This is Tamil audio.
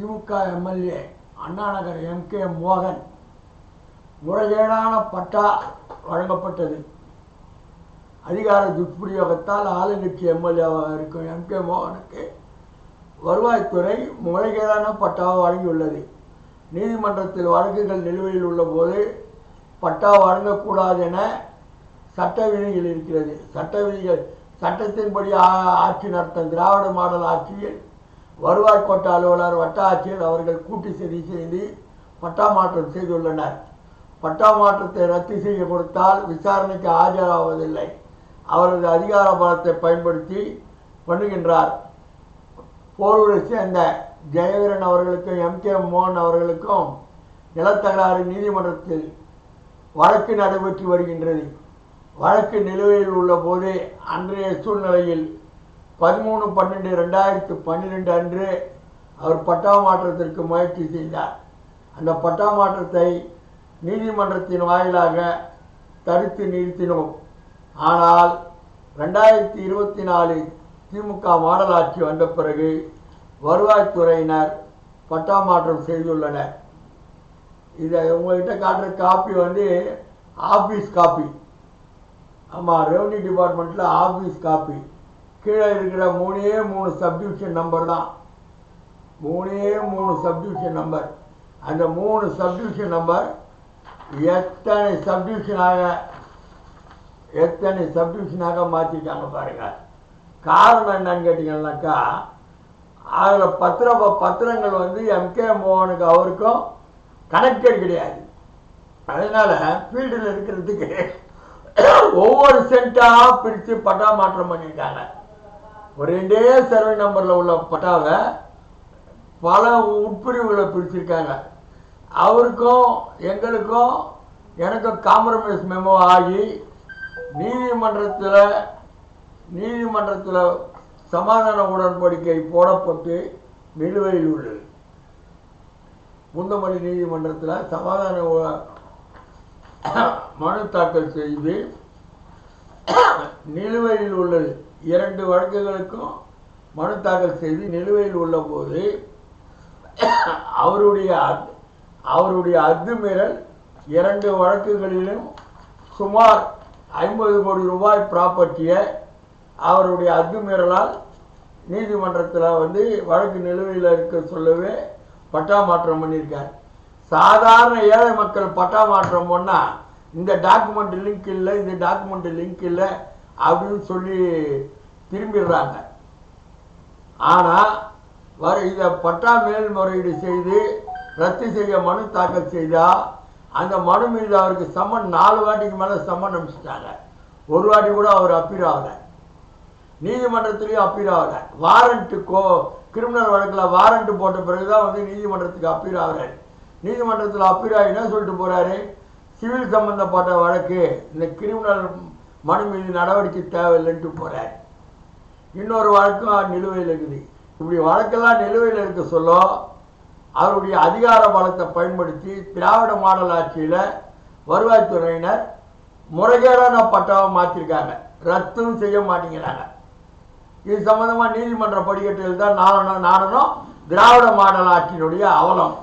DMK MLA Annanagar M K மோகன் முறைகேடான பட்டா வழங்கப்பட்டது. அதிகார துஷ்பிரயோகத்தால் ஆளுங்கட்சி எம்எல்ஏவாக இருக்கும் எம் கே மோகனுக்கு வருவாய்த்துறை முறைகேடான பட்டாவை வழங்கியுள்ளது. நீதிமன்றத்தில் வழக்குகள் நிலுவையில் உள்ளபோது பட்டா வழங்கக்கூடாது என சட்ட விதிகள் இருக்கிறது. சட்ட விதிகள் சட்டத்தின்படி ஆட்சி நடத்தும் திராவிட மாடல் ஆட்சியில் வருவாய் கோட்ட அலுவலர் வட்ட ஆட்சியர் அவர்கள் கூட்டு சதி செய்து பட்டா மாற்றம் செய்துள்ளனர். பட்டா மாற்றத்தை ரத்து செய்ய கொடுத்தால் விசாரணைக்கு ஆஜராவதில்லை. அவரது அதிகார பலத்தை பயன்படுத்தி பண்ணுகின்றார். போரூரை சேர்ந்த ஜெயவீரன் அவர்களுக்கும் எம். கே. மோகன் அவர்களுக்கும் நிலத்தகராறு நீதிமன்றத்தில் வழக்கு நடைபெற்று வருகின்றது. வழக்கு நிலுவையில் உள்ள போது அன்றைய சூழ்நிலையில் பதிமூணு பன்னெண்டு ரெண்டாயிரத்து பன்னிரெண்டு அன்று அவர் பட்டா மாற்றத்திற்கு முயற்சி செய்தார். அந்த பட்டா மாற்றத்தை நீதிமன்றத்தின் வாயிலாக தடுத்து நிறுத்தினோம். ஆனால் ரெண்டாயிரத்தி இருபத்தி நாலு திமுக மாடல் ஆட்சி வந்த பிறகு வருவாய்த்துறையினர் பட்டா மாற்றம் செய்துள்ளனர். இதை உங்கள்கிட்ட காட்டுற காப்பி வந்து ஆஃபீஸ் காப்பி. ஆமாம் ரெவன்யூ டிபார்ட்மெண்ட்டில் ஆஃபீஸ் காப்பி. கீழே இருக்கிற மூணே மூணு சப்டிவிஷன் நம்பர் தான். மூணே மூணு சப்டிவிஷன் நம்பர் அந்த மூணு சப்டிவிஷன் நம்பர் எத்தனை சப்டிவிஷனாக எத்தனை சப்டிவிஷனாக மாற்றிருக்காங்க பாருங்கள் காரணம் என்னன்னு கேட்டிங்கன்னாக்கா அதில் பத்திர பத்திரங்கள் வந்து எம்கே மோகனுக்கு அவருக்கும் கனெக்டட் கிடையாது. அதனால் ஃபீல்டில் இருக்கிறதுக்கு ஒவ்வொரு சென்ட்டாக பிரித்து பட்டா மாற்றம் பண்ணியிருக்காங்க ரெண்டே சர்வே நம்பரில் உள்ள பட்டாவை பல உட்பிரிவுகளை பிரிச்சிருக்காங்க. அவருக்கும் எங்களுக்கும் எனக்கும் காம்ப்ரமைஸ் மெமோ ஆகி நீதிமன்றத்தில் நீதிமன்றத்தில் சமாதான உடன்படிக்கை போடப்பட்டு நிலுவையில் உள்ளது. முந்தமல்லி நீதிமன்றத்தில் சமாதான உ- மனு தாக்கல் செய்து நிலுவையில் உள்ளது. இரண்டு வழக்குகளுக்கும் மனு தாக்கல் செய்து நிலுவையில் உள்ள போது அவருடைய அவருடைய அத்துமீறல் இரண்டு வழக்குகளிலும் சுமார் ஐம்பது கோடி ரூபாய் ப்ராப்பர்ட்டியை அவருடைய அத்துமீறலால் நீதிமன்றத்தில் வந்து வழக்கு நிலுவையில் இருக்க சொல்லவே பட்டா மாற்றம் பண்ணியிருக்கார். சாதாரண ஏழை மக்கள் பட்டா மாற்றம் பண்ணால் இந்த டாக்குமெண்ட் லிங்க் இல்லை இந்த டாக்குமெண்ட் லிங்க் இல்லை அப்படின்னு சொல்லி திரும்பிடுறாங்க. ஆனால் வர இதை பட்டா மேல்முறையீடு செய்து ரத்து செய்ய மனு தாக்கல் செய்தால் அந்த மனு மீது அவருக்கு சம்மன் நாலு வாட்டிக்கு மேலே சம்மன் அனுப்பிச்சிட்டாங்க. ஒரு வாட்டி கூட அவர் அப்பீல் ஆகலை. நீதிமன்றத்துலேயும் அப்பீல் ஆகலை. வாரண்ட்டு கோ கிரிமினல் வழக்கில் வாரண்ட்டு போட்ட பிறகு தான் வந்து நீதிமன்றத்துக்கு அப்பீல் ஆகிறாரு நீதிமன்றத்தில் அப்பீல் ஆகி என்ன சொல்லிட்டு போகிறாரு சிவில் சம்பந்தப்பட்ட வழக்கு இந்த கிரிமினல் மனு மீது நடவடிக்கை தேவையில்லைன்ட்டு போகிறார் இன்னொரு வழக்கம் நிலுவையில் இருக்குது. இப்படி வழக்கெல்லாம் நிலுவையில் இருக்க சொல்ல அவருடைய அதிகார பலத்தை பயன்படுத்தி திராவிட மாடல் ஆட்சியில் வருவாய்த்துறையினர் முறைகேடான பட்டாவை மாற்றிருக்காங்க ரத்தும் செய்ய மாட்டேங்கிறாங்க. இது சம்மந்தமாக நீதிமன்ற படிக்கட்டில் தான் நாடனும் நாடனம் திராவிட மாடல் ஆட்சியினுடைய அவலம்.